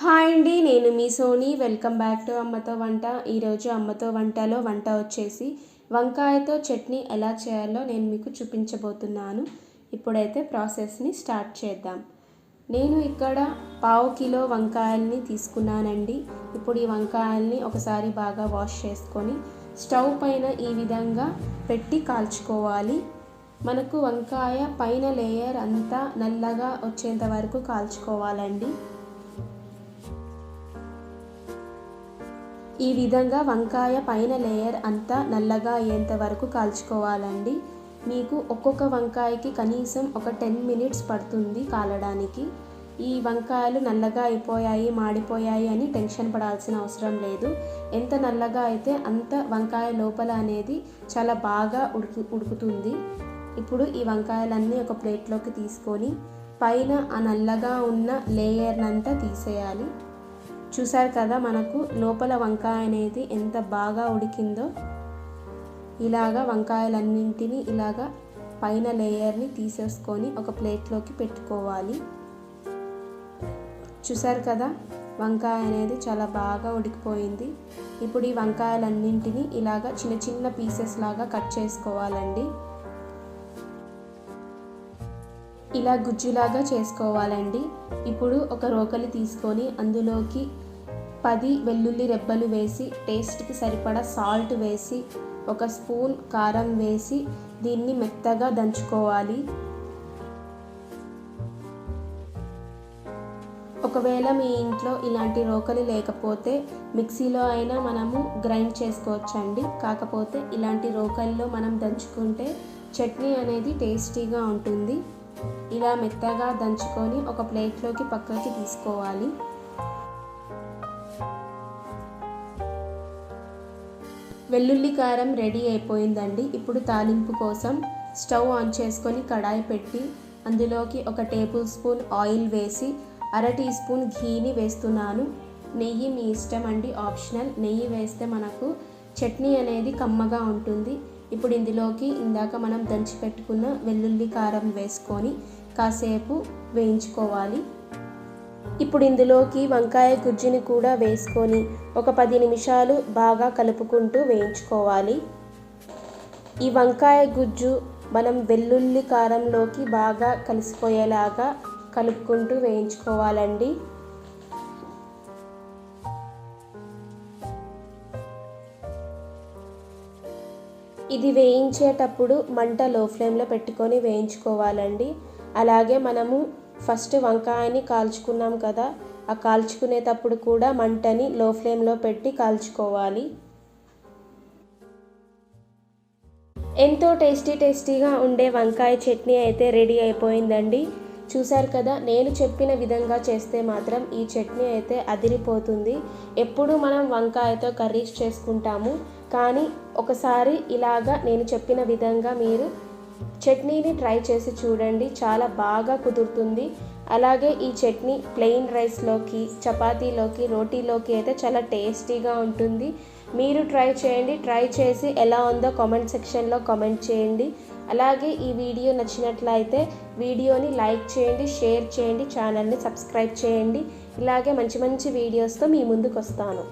Hi అండి నేను మీ సోనీ. వెల్కమ్ బ్యాక్ టు అమ్మతో వంట. ఈరోజు అమ్మతో వంటలో వంట వచ్చేసి వంకాయతో చట్నీ ఎలా చేయాలో నేను మీకు చూపించబోతున్నాను. ఇప్పుడైతే ప్రాసెస్ని స్టార్ట్ చేద్దాం. నేను ఇక్కడ పావు కిలో వంకాయల్ని తీసుకున్నానండి. ఇప్పుడు ఈ వంకాయల్ని ఒకసారి బాగా వాష్ చేసుకొని స్టవ్ పైన ఈ విధంగా పెట్టి కాల్చుకోవాలి. మనకు వంకాయ పైన లేయర్ అంతా నల్లగా వచ్చేంత వరకు కాల్చుకోవాలండి. ఈ విధంగా వంకాయ పైన లేయర్ అంతా నల్లగా అయ్యేంత వరకు కాల్చుకోవాలండి. మీకు ఒక్కొక్క వంకాయకి కనీసం ఒక టెన్ మినిట్స్ పడుతుంది కాలడానికి. ఈ వంకాయలు నల్లగా అయిపోయాయి మాడిపోయాయి అని టెన్షన్ పడాల్సిన అవసరం లేదు. ఎంత నల్లగా అయితే అంత వంకాయ లోపల అనేది చాలా బాగా ఉడుకు ఉడుకుతుంది. ఇప్పుడు ఈ వంకాయలన్నీ ఒక ప్లేట్లోకి తీసుకొని పైన ఆ నల్లగా ఉన్న లేయర్నంతా తీసేయాలి. చూసారు కదా మనకు లోపల వంకాయ అనేది ఎంత బాగా ఉడికిందో? ఇలాగా వంకాయలన్నింటినీ ఇలాగా పైన లేయర్ని తీసేసుకొని ఒక ప్లేట్లోకి పెట్టుకోవాలి. చూసారు కదా వంకాయ అనేది చాలా బాగా ఉడికిపోయింది. ఇప్పుడు ఈ వంకాయలన్నింటినీ ఇలాగా చిన్న చిన్న పీసెస్ లాగా కట్ చేసుకోవాలండి. ఇలా గుజ్జులాగా చేసుకోవాలండి. ఇప్పుడు ఒక రోకలి తీసుకొని అందులోకి పది వెల్లుల్లి రెబ్బలు వేసి టేస్ట్కి సరిపడా సాల్ట్ వేసి ఒక స్పూన్ కారం వేసి దీన్ని మెత్తగా దంచుకోవాలి. ఒకవేళ మీ ఇంట్లో ఇలాంటి రోకలి లేకపోతే మిక్సీలో అయినా మనము గ్రైండ్ చేసుకోవచ్చండి. కాకపోతే ఇలాంటి రోకలిలో మనం దంచుకుంటే చట్నీ అనేది టేస్టీగా ఉంటుంది. ఇలా మెత్తగా దంచుకొని ఒక ప్లేట్లోకి పక్కకి తీసుకోవాలి. వెల్లుల్లి కారం రెడీ అయిపోయిందండి. ఇప్పుడు తాలింపు కోసం స్టవ్ ఆన్ చేసుకొని కడాయి పెట్టి అందులోకి ఒక టేబుల్ స్పూన్ ఆయిల్ వేసి అర టీ స్పూన్ ఘీని వేస్తున్నాను. నెయ్యి మీ ఇష్టం అండి ఆప్షనల్. నెయ్యి వేస్తే మనకు చట్నీ అనేది కమ్మగా ఉంటుంది. ఇప్పుడు ఇందులోకి ఇందాక మనం దంచి పెట్టుకున్న వెల్లుల్లి కారం వేసుకొని కాసేపు వేయించుకోవాలి. ఇప్పుడు ఇందులోకి వంకాయ గుజ్జుని కూడా వేసుకొని ఒక పది నిమిషాలు బాగా కలుపుకుంటూ వేయించుకోవాలి. ఈ వంకాయ గుజ్జు మనం వెల్లుల్లి కారంలోకి బాగా కలిసిపోయేలాగా కలుపుకుంటూ వేయించుకోవాలండి. ఇది వేయించేటప్పుడు మంట లో ఫ్లేమ్లో పెట్టుకొని వేయించుకోవాలండి. అలాగే మనము ఫస్ట్ వంకాయని కాల్చుకున్నాం కదా ఆ కాల్చుకునేటప్పుడు కూడా మంటని లో ఫ్లేమ్లో పెట్టి కాల్చుకోవాలి. ఎంతో టేస్టీ టేస్టీగా ఉండే వంకాయ చట్నీ అయితే రెడీ అయిపోయిందండి. చూశారు కదా నేను చెప్పిన విధంగా చేస్తే మాత్రం ఈ చట్నీ అయితే అదిరిపోతుంది. ఎప్పుడు మనం వంకాయతో కర్రీస్ చేసుకుంటాము. కానీ ఒకసారి ఇలాగా నేను చెప్పిన విధంగా మీరు చట్నీని ట్రై చేసి చూడండి. చాలా బాగా కుదురుతుంది. అలాగే ఈ చట్నీ ప్లెయిన్ రైస్లోకి చపాతీలోకి రోటీలోకి అయితే చాలా టేస్టీగా ఉంటుంది. మీరు ట్రై చేయండి. ట్రై చేసి ఎలా ఉందో కామెంట్ సెక్షన్లో కామెంట్ చేయండి. అలాగే ఈ వీడియో నచ్చినట్లయితే వీడియోని లైక్ చేయండి షేర్ చేయండి ఛానల్ని సబ్స్క్రైబ్ చేయండి. ఇలాగే మంచి మంచి వీడియోస్తో మీ ముందుకు వస్తాను